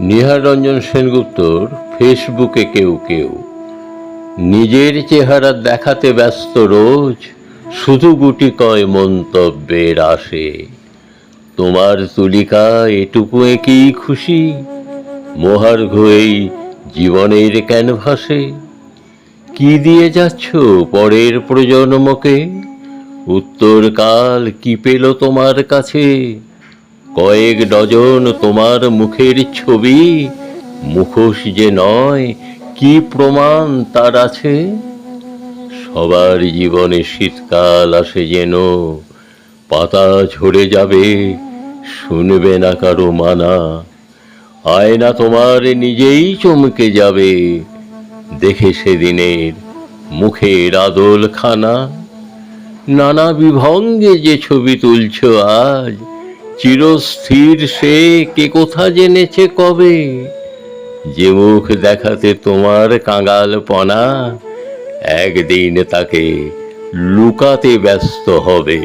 নিহারঞ্জন সেনগুপ্তর ফেসবুকে কেউ কেউ। নিজের চেহারা দেখাতে ব্যস্ত রোজ শুধু গুটি কয় মন্তব্যের আসে। তোমার তুলিকা এটুকু কি খুশি, মোহার্ঘ এই জীবনের ক্যানভাসে। কি দিয়ে যাচ্ছ পরের প্রজন্মকে? উত্তরকাল কি পেল তোমার কাছে? কয়েক ডজন তোমার মুখের ছবি। মুখোশ যে নয়, কি প্রমাণ তার আছে? সবার জীবনে শীতকাল আসে যেন, পাতা ঝরে যাবে, শুনবে না কারও মানা। আয়না তোমার নিজেই চমকে যাবে, দেখে সেদিনের মুখের আদল খানা নানা বিভঙ্গে যে ছবি তুলছ আজ চিরস্থির সে, কে কোথা জেনেছে কবে? যে মুখ দেখাতে তোমার কাঙ্গাল পনা একদিন তাকে লুকাতে ব্যস্ত হবে।